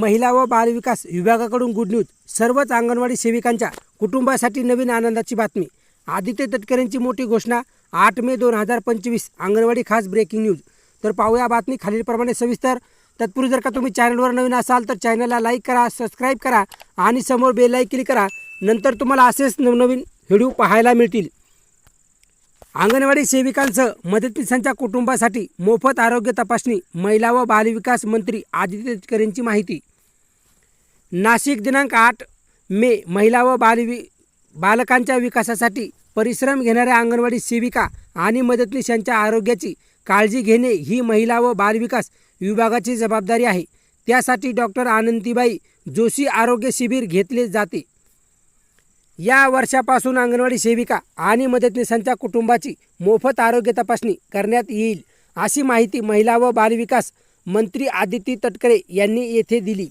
महिला व बालविकास विभागाकडून गुड न्यूज सर्वच अंगणवाडी सेविकांच्या कुटुंबासाठी नवीन आनंदाची बातमी. आदित्य तटकरेंची मोठी घोषणा आठ मे दोन हजार पंचवीस अंगणवाडी खास ब्रेकिंग न्यूज तर पाहूया बातमी खालीलप्रमाणे सविस्तर. तत्पूर्वी जर का तुम्ही चॅनलवर नवीन असाल तर चॅनलला लाईक करा सबस्क्राईब करा आणि समोर बेललाईक क्लिक करा. नंतर तुम्हाला असेच नवनवीन व्हिडिओ पाहायला मिळतील. अंगणवाडी सेविकांसह मदतनीसांच्या कुटुंबासाठी मोफत आरोग्य तपासणी महिला व बालविकास मंत्री आदित्य तटकरेंची माहिती. नाशिक दिनांक आठ मे महिला व बालवि बालकांच्या विकासासाठी परिश्रम घेणाऱ्या अंगणवाडी सेविका आणि मदतनीस यांच्या आरोग्याची काळजी घेणे ही महिला व बालविकास विभागाची जबाबदारी आहे. त्यासाठी डॉक्टर आनंदीबाई जोशी आरोग्य शिबिर घेतले जाते. या वर्षापासून अंगणवाडी सेविका आणि मदतनीसांच्या कुटुंबाची मोफत आरोग्य तपासणी करण्यात येईल अशी माहिती महिला व बालविकास मंत्री आदिती तटकरे यांनी येथे दिली.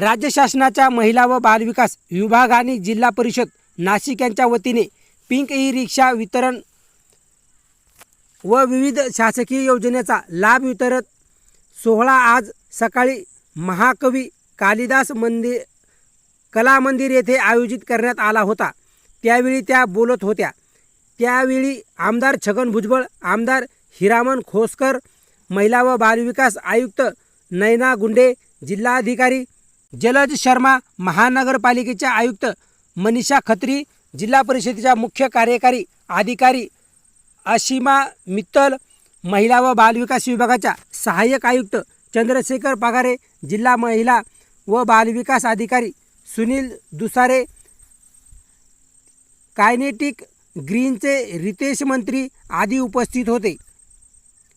राज्य शासनाच्या महिला व बालविकास विभाग आणि जिल्हा परिषद नाशिक यांच्या वतीने पिंक ई रिक्षा वितरण व विविध शासकीय योजनेचा लाभ वितरत सोहळा आज सकाळी महाकवी कालिदास मंदिर कला मंदिर येथे आयोजित करण्यात आला होता. त्यावेळी त्या बोलत होत्या. त्यावेळी आमदार छगन भुजबळ आमदार हिरामन खोसकर महिला व बालविकास आयुक्त नयना गुंडे जिल्हाधिकारी जलज शर्मा महानगरपालिकेच्या आयुक्त मनीषा खत्री जिल्हा परिषदेच्या मुख्य कार्यकारी अधिकारी अशिमा मित्तल महिला व बालविकास विभागाच्या सहाय्यक आयुक्त चंद्रशेखर पगारे जिल्हा महिला व बालविकास अधिकारी सुनील दुसारे कायनेटिक ग्रीनचे रितेश मंत्री आदी उपस्थित होते.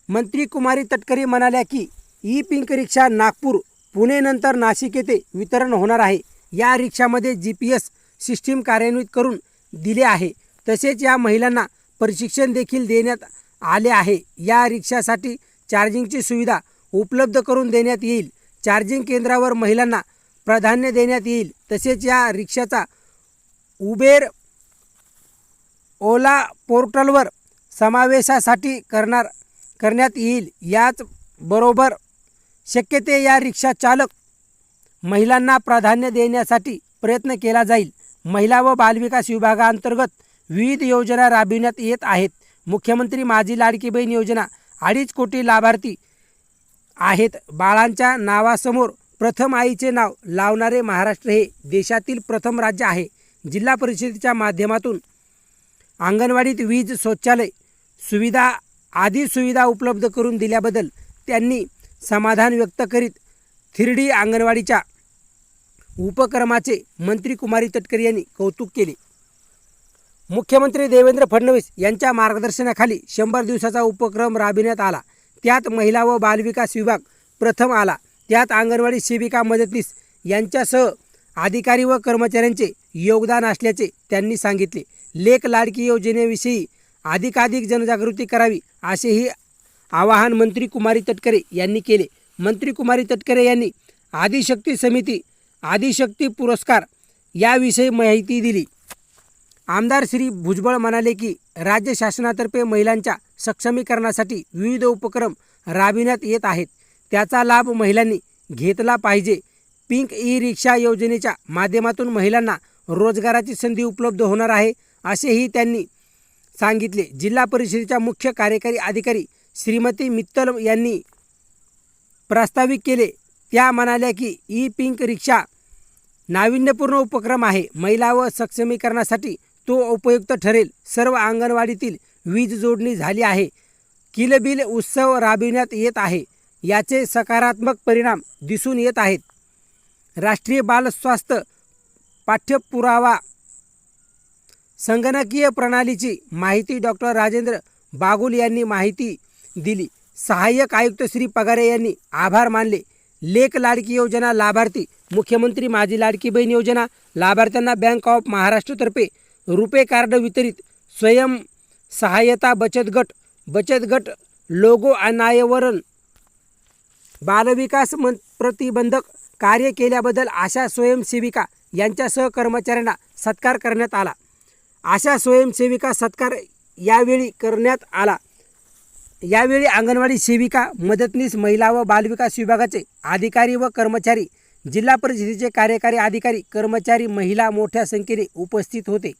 मंत्री कुमारी तटकरे म्हणाल्या की ई पिंक रिक्षा नागपूर पुणे नंतर नाशिक येथे वितरण होणार आहे. या रिक्षामध्ये जी पी एस सिस्टीम कार्यान्वित करून दिले आहे. तसेच या महिलांना प्रशिक्षण देखील देण्यात आले आहे. या रिक्षासाठी चार्जिंगची सुविधा उपलब्ध करून देण्यात येईल. चार्जिंग केंद्रावर महिलांना प्राधान्य देण्यात येईल. तसेच या रिक्षाचा उबेर ओला पोर्टलवर समावेशासाठी करणार करण्यात येईल. याच बरोबर शक्य ते या रिक्षा चालक महिलांना प्राधान्य देण्यासाठी प्रयत्न केला जाईल. महिला व बालविकास विभागांतर्गत विविध योजना राबविण्यात येत आहेत. मुख्यमंत्री माझी लाडकी बहीण योजना अडीच कोटी लाभार्थी आहेत. बाळांच्या नावासमोर प्रथम आईचे नाव लावणारे महाराष्ट्र हे देशातील प्रथम राज्य आहे. जिल्हा परिषदेच्या माध्यमातून अंगणवाडीत वीज शौचालय सुविधा आदी सुविधा उपलब्ध करून दिल्याबद्दल त्यांनी समाधान व्यक्त करीत थिरडी अंगणवाडीच्या उपक्रमाचे मंत्री कुमारी तटकरे यांनी कौतुक केले. मुख्यमंत्री देवेंद्र फडणवीस यांच्या मार्गदर्शनाखाली शंभर दिवसाचा उपक्रम राबविण्यात आला. त्यात महिला व बालविकास विभाग प्रथम आला. त्यात अंगणवाडी सेविका मदतनीस यांच्यासह अधिकारी व कर्मचाऱ्यांचे योगदान असल्याचे त्यांनी सांगितले. लेख लाडकी योजनेविषयी अधिकाधिक जनजागृती करावी असेही आवाहन मंत्री कुमारी तटकरे यांनी केले. मंत्री कुमारी तटकरे यांनी आदिशक्ती समिती आदिशक्ती पुरस्कार याविषयी माहिती दिली. आमदार श्री भुजबळ म्हणाले की राज्य शासनातर्फे महिलांच्या सक्षमीकरणासाठी विविध उपक्रम राबविण्यात येत आहेत. त्याचा लाभ महिलांनी घेतला पाहिजे. पिंक ई रिक्षा योजनेच्या माध्यमातून महिलांना रोजगाराची संधी उपलब्ध होणार आहे असेही त्यांनी सांगितले. जिल्हा परिषदेच्या मुख्य कार्यकारी अधिकारी श्रीमती मित्तल यांनी प्रस्तावित केले. त्या म्हणाल्या की ई पिंक रिक्षा नाविन्यपूर्ण उपक्रम आहे. महिला व सक्षमीकरणासाठी तो उपयुक्त ठरेल. सर्व अंगणवाडीतील वीज जोडणी झाली आहे. किलबिल उत्सव राबविण्यात येत आहे. याचे सकारात्मक परिणाम दिसून येत आहेत. राष्ट्रीय बाल स्वास्थ्य पाठ्यपुरावा संगणकीय प्रणालीची माहिती डॉक्टर राजेंद्र बागुल यांनी माहिती दिली. सहाय्यक आयुक्त श्री पगारे यांनी आभार मानले. लेख लाडकी योजना लाभार्थी मुख्यमंत्री माझी लाडकी बहीण योजना लाभार्थ्यांना बँक ऑफ महाराष्ट्रतर्फे रुपे कार्ड वितरित स्वयं सहाय्यता बचत गट बचत गट लोगो अनायवरण बालविकास मं प्रतिबंधक कार्य केल्याबद्दल आशा स्वयंसेविका यांच्यासह कर्मचाऱ्यांना सत्कार करण्यात आला. आशा स्वयंसेविका सत्कार यावेळी करण्यात आला. यावेळी अंगणवाडी सेविका मदतनीस महिला व बालविकास विभागाचे अधिकारी व कर्मचारी जिल्हा परिषदेचे कार्यकारी अधिकारी कर्मचारी महिला मोठ्या संख्येने उपस्थित होते.